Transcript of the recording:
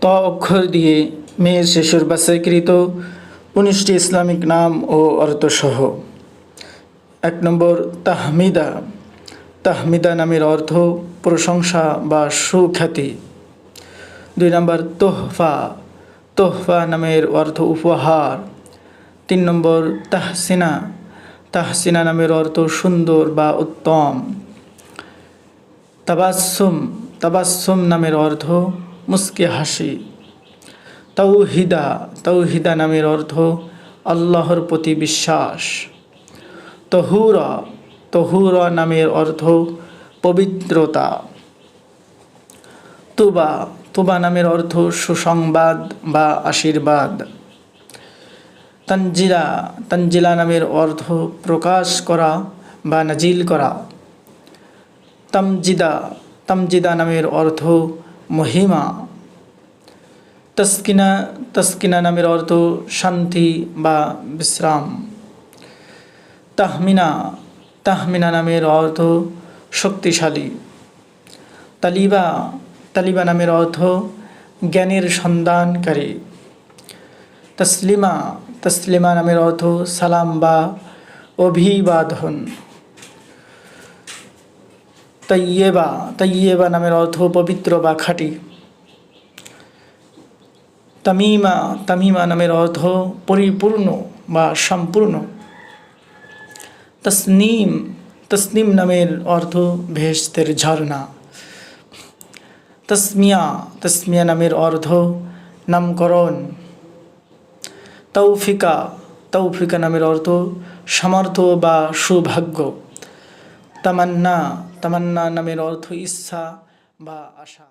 ত অক্ষর দিয়ে মেয়ের শিশুর বাছাইকৃত উনিশটি ইসলামিক নাম ও অর্থসহ। এক নম্বর, তাহমিদা। তাহমিদা নামের অর্থ প্রশংসা বা সুখ্যাতি। দুই নম্বর, তোহফা। তোহফা নামের অর্থ উপহার। তিন নম্বর, তাহসিনা। তাহসিনা নামের অর্থ সুন্দর বা উত্তম। তাবাসুম তাবাসুম নামের অর্থ মুস্কি হাসি। তৌহিদা তৌহিদা নামের অর্থ আল্লাহর প্রতি বিশ্বাস। তহুরা তহুরা নামের অর্থ পবিত্রতা। তুবা তুবা নামের অর্থ সুসংবাদ বা আশীর্বাদ। তঞ্জিলা তঞ্জিলা নামের অর্থ প্রকাশ করা বা নাজিল করা। তামজিদা তামজিদা নামের অর্থ মহিমা। তস্কিনা তস্কিনা নামের অর্থ শান্তি বা বিশ্রাম। তাহমিনা তাহমিনা নামের অর্থ শক্তিশালী। তালিবা তালিবা নামের অর্থ জ্ঞানের সন্ধানকারী। তসলিমা তসলিমা নামের অর্থ সালাম বা অভিবাদন। তৈয়েবা তৈয়েবা নামের অর্থ পবিত্র বা খাঁটি। তামিমা তামিমা নামের অর্থ পরিপূর্ণ বা সম্পূর্ণ। তসনিম তসনিম নামের অর্থ ভেস্তের ঝর্ণা। তসমিয়া তসমিয়া নামের অর্থ নামকরণ। তৌফিকা তৌফিকা নামের অর্থ সামর্থ্য বা সৌভাগ্য। তামান্না তামান্না নামের অর্থ ইচ্ছা বা আশা।